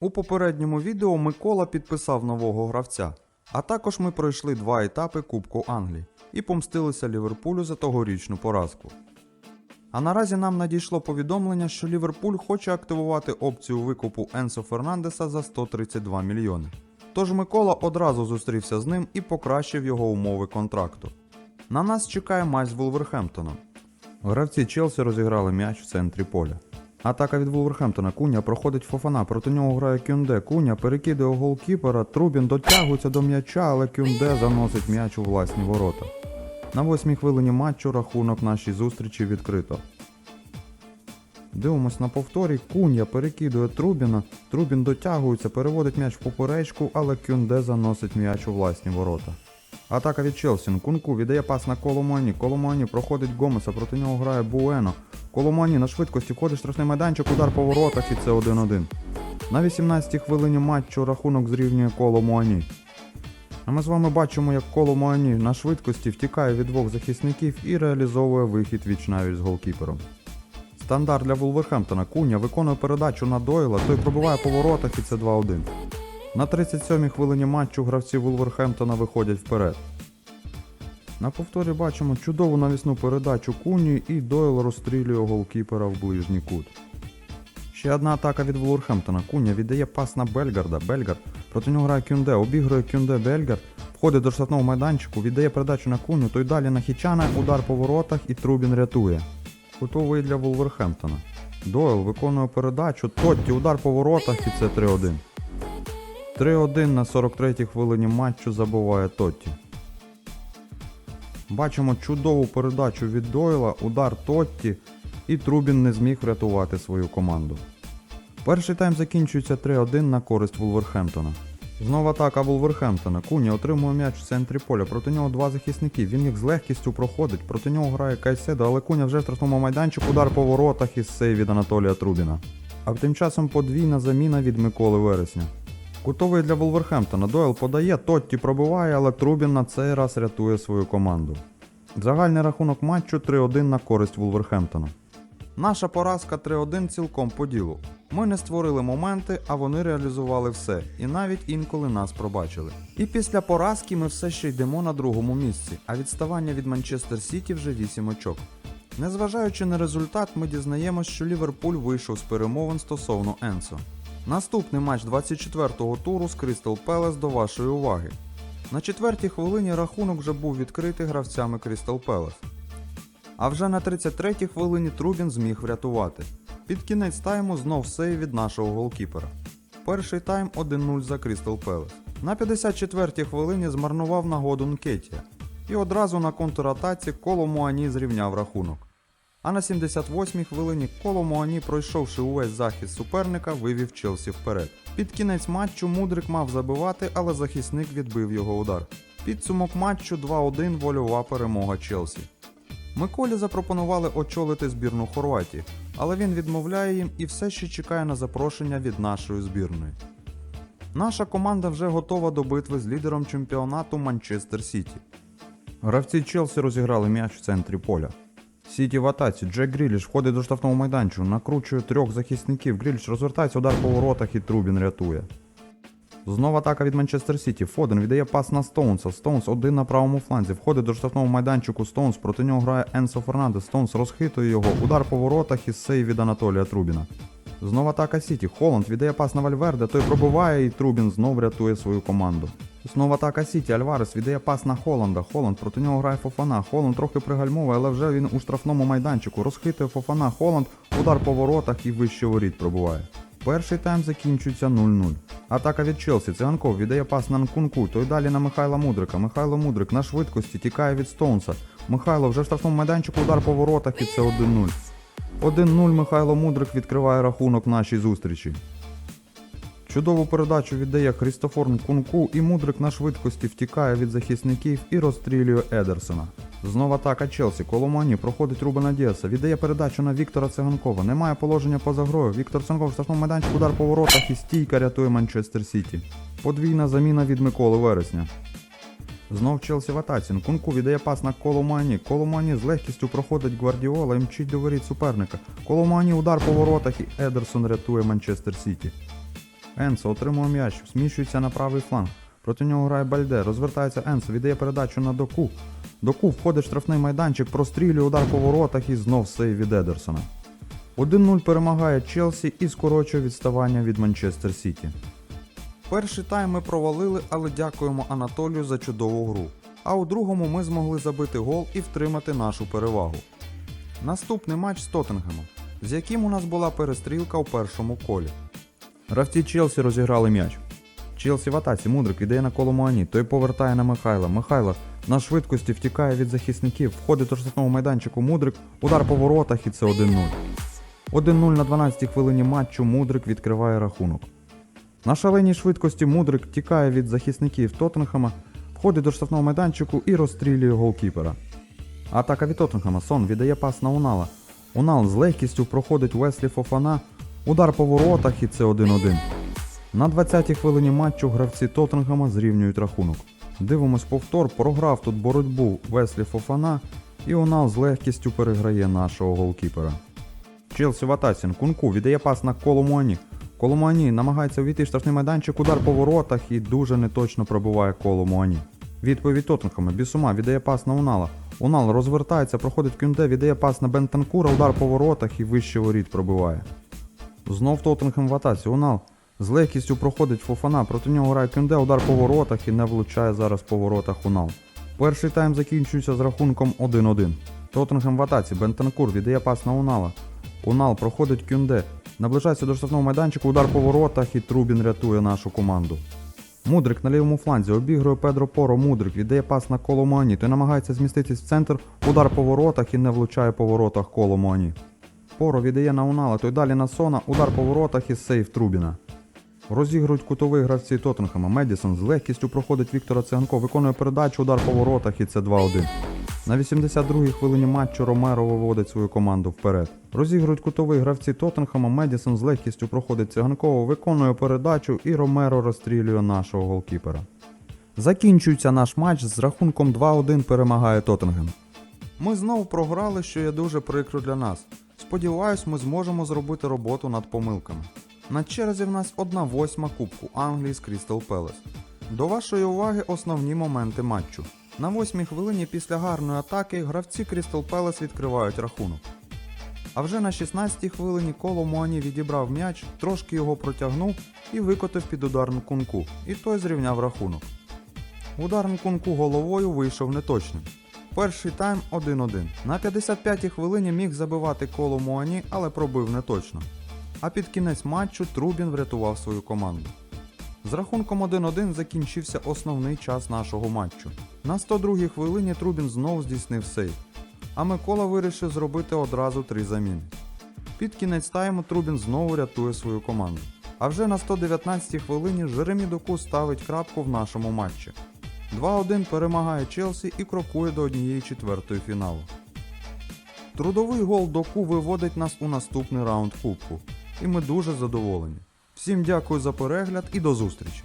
У попередньому відео Микола підписав нового гравця, а також ми пройшли два етапи Кубку Англії і помстилися Ліверпулю за тогорічну поразку. А наразі нам надійшло повідомлення, що Ліверпуль хоче активувати опцію викупу Енсо Фернандеса за 132 мільйони. Тож Микола одразу зустрівся з ним і покращив його умови контракту. На нас чекає матч з Вулверхемптоном. Гравці Челсі розіграли м'яч в центрі поля. Атака від Вулверхемптона. Куня проходить Фофана. Проти нього грає Кюнде. Куня перекидує голкіпера. Трубін дотягується до м'яча, але Кюнде заносить м'яч у власні ворота. На восьмій хвилині матчу рахунок нашій зустрічі відкрито. Дивимось на повторі. Куня перекидує Трубіна. Трубін дотягується, переводить м'яч в поперечку, але Кюнде заносить м'яч у власні ворота. Атака від Челсі. Кунку віддає пас на Коломоні. Коломоні проходить Гомеса, проти нього грає Буено. Коломоні на швидкості входить штрафний майданчик, удар по воротах і це 1-1. На 18-й хвилині матчу рахунок зрівнює коло Муані. А ми з вами бачимо, як коло Муані на швидкості втікає від двох захисників і реалізовує вихід віч навіть з голкіпером. Стандарт для Вулверхемптона. Куня виконує передачу на Дойла, той пробиває по воротах і це 2-1. На 37-й хвилині матчу гравці Вулверхемптона виходять вперед. На повторі бачимо чудову навісну передачу Куні і Дойл розстрілює голкіпера в ближній кут. Ще одна атака від Вулверхемптона. Куня віддає пас на Бельгарда. Бельгард проти нього грає Кюнде, обігрує Кюнде Бельгард, входить до штрафного майданчику, віддає передачу на Куню, той далі на Хічана, удар по воротах і Трубін рятує. Готовий для Вулверхемптона. Дойл виконує передачу, Тотті удар по воротах і це 3-1. 3-1 на 43-й хвилині матчу забуває Тотті. Бачимо чудову передачу від Дойла, удар Тотті, і Трубін не зміг врятувати свою команду. Перший тайм закінчується 3-1 на користь Вулверхемптона. Знову атака Вулверхемптона. Куні отримує м'яч в центрі поля. Проти нього два захисники. Він їх з легкістю проходить. Проти нього грає Кайседо, але Куня вже в штрафному майданчику удар по воротах із сей від Анатолія Трубіна. А тим часом подвійна заміна від Миколи Вересня. Кутовий для Вулверхемптона. Дойл подає, Тотті пробиває, але Трубін на цей раз рятує свою команду. Загальний рахунок матчу 3-1 на користь Вулверхемптона. Наша поразка 3-1 цілком по ділу. Ми не створили моменти, а вони реалізували все, і навіть інколи нас пробачили. І після поразки ми все ще йдемо на другому місці, а відставання від Манчестер Сіті вже 8 очок. Незважаючи на результат, ми дізнаємось, що Ліверпуль вийшов з перемовин стосовно Енсо. Наступний матч 24-го туру з Крістал Пелес до вашої уваги. На четвертій хвилині рахунок вже був відкритий гравцями Крістал Пелес. А вже на 33-й хвилині Трубін зміг врятувати. Під кінець тайму знов сейв від нашого голкіпера. Перший тайм 1-0 за Крістал Пелес. На 54-й хвилині змарнував нагоду Нкетія. І одразу на контратаці коло Муані зрівняв рахунок. А на 78-й хвилині коло Муані, пройшовши увесь захист суперника, вивів Челсі вперед. Під кінець матчу Мудрик мав забивати, але захисник відбив його удар. Підсумок матчу 2-1 вольова перемога Челсі. Миколі запропонували очолити збірну Хорватії, але він відмовляє їм і все ще чекає на запрошення від нашої збірної. Наша команда вже готова до битви з лідером чемпіонату Манчестер Сіті. Гравці Челсі розіграли м'яч в центрі поля. Сіті в атаці. Джек Гріліш входить до штрафного майданчику, накручує трьох захисників. Гріліш розвертається, удар по воротах і Трубін рятує. Знову атака від Манчестер Сіті. Фоден віддає пас на Стоунса. Стоунс один на правому фланзі. Входить до штрафного майданчику Стоунс. Проти нього грає Енсо Фернандес. Стоунс розхитує його. Удар по воротах і сейв від Анатолія Трубіна. Знову атака Сіті. Холланд віддає пас на Вальверде. Той пробиває і Трубін знов рятує свою команду. Знову атака Сіті. Альварес віддає пас на Холланда. Холланд проти нього грає Фофана. Холланд трохи пригальмовує, але вже він у штрафному майданчику. Розхитує Фофана. Холланд. Удар по воротах і вище воріт пробиває. Перший тайм закінчується 0-0. Атака від Челсі. Циганков віддає пас на Нкунку, той далі на Михайла Мудрика. Михайло Мудрик на швидкості тікає від Стоунса. Михайло вже в штрафному майданчику удар по воротах і це 1-0. 1-0 Михайло Мудрик відкриває рахунок нашій зустрічі. Чудову передачу віддає Хрістофор Нкунку і Мудрик на швидкості втікає від захисників і розстрілює Едерсона. Знову атака Челсі. Коломані проходить Рубена Діаса. Віддає передачу на Віктора Циганкова. Немає положення поза грою. Віктор Циганков в штрафному майданчику удар по воротах і стійка рятує Манчестер Сіті. Подвійна заміна від Миколи Вересня. Знов Челсі в атаці. Кунку віддає пас на Коломані. Коломані з легкістю проходить Гвардіола і мчить до воріт суперника. Коломані удар по воротах і Едерсон рятує Манчестер Сіті. Енсо отримує м'яч, зміщується на правий фланг. Проти нього грає Бальде, розвертається Енсо, віддає передачу на доку. Доку входить в штрафний майданчик, прострілює удар по воротах і знов сейв від Едерсона. 1-0 перемагає Челсі і скорочує відставання від Манчестер Сіті. Перший тайм ми провалили, але дякуємо Анатолію за чудову гру. А у другому ми змогли забити гол і втримати нашу перевагу. Наступний матч з Тоттенгемом, з яким у нас була перестрілка у першому колі. Гравці Челсі розіграли м'яч. Челсі в атаці, Мудрик віддає на коло Муані, той повертає на Михайла. Михайло на швидкості втікає від захисників, входить до штрафного майданчику Мудрик, удар по воротах і це 1-0. 1-0 на 12-й хвилині матчу Мудрик відкриває рахунок. На шаленій швидкості Мудрик тікає від захисників Тоттенхема, входить до штрафного майданчику і розстрілює голкіпера. Атака від Тоттенхема. Сон віддає пас на Унала. Унал з легкістю проходить Веслі Фофана. Удар по воротах і це 1-1. На 20-й хвилині матчу гравці Тоттенхема зрівнюють рахунок. Дивимось повтор, програв тут боротьбу Веслі Фофана, і Унал з легкістю переграє нашого голкіпера. Челсі в атаці. Кунку віддає пас на Коломуані. Коломуані намагається увійти штрафний майданчик, удар по воротах і дуже неточно пробиває Коломуані. Відповідь Тоттенхема. Бісума віддає пас на Унала. Унал розвертається, проходить Кюнде, віддає пас на Бентанкура, удар по воротах і вище воріт пробиває. Знов Тоттенхем в атаці. Унал з легкістю проходить Фофана, проти нього грає Кюнде, удар по воротах і не влучає зараз по воротах Унал. Перший тайм закінчується з рахунком 1-1. Тоттенхем в атаці. Бентанкур віддає пас на Унала. Унал проходить Кюнде. Наближається до штрафного майданчику, удар по воротах і Трубін рятує нашу команду. Мудрик на лівому фланзі обігрує Педро Поро. Мудрик віддає пас на коло Моані. Той намагається зміститись в центр, удар по воротах і не влучає по воротах коло Моані. Поро віддає на Унала, той далі на Сона, удар по воротах і сейв Трубіна. Розігрують кутовий гравці Тоттенхема. Медісон з легкістю проходить Віктора Циганко, виконує передачу, удар по воротах і це 2-1. На 82-й хвилині матчу Ромеро виводить свою команду вперед. Розігрують кутовий гравці Тоттенхема, Медісон з легкістю проходить циганково, виконує передачу і Ромеро розстрілює нашого голкіпера. Закінчується наш матч з рахунком 2-1 перемагає Тоттенгем. Ми знову програли, що є дуже прикро для нас. Сподіваюсь, ми зможемо зробити роботу над помилками. На черзі в нас 1 восьма Кубку Англії з Крістал Пелес. До вашої уваги основні моменти матчу. На восьмій хвилині після гарної атаки гравці Крістал Пелес відкривають рахунок. А вже на 16-й хвилині коло Моані відібрав м'яч, трошки його протягнув і викотив під удар Нкунку, і той зрівняв рахунок. Удар Нкунку головою вийшов неточним. Перший тайм 1-1. На 55-й хвилині міг забивати коло Муані, але пробив неточно. А під кінець матчу Трубін врятував свою команду. З рахунком 1-1 закінчився основний час нашого матчу. На 102-й хвилині Трубін знову здійснив сейв, а Микола вирішив зробити одразу три заміни. Під кінець тайму Трубін знову рятує свою команду. А вже на 119-й хвилині Жеремі Доку ставить крапку в нашому матчі. 2-1 перемагає Челсі і крокує до однієї четвертої фіналу. Трудовий гол Доку виводить нас у наступний раунд кубку, і ми дуже задоволені. Всім дякую за перегляд і до зустрічі!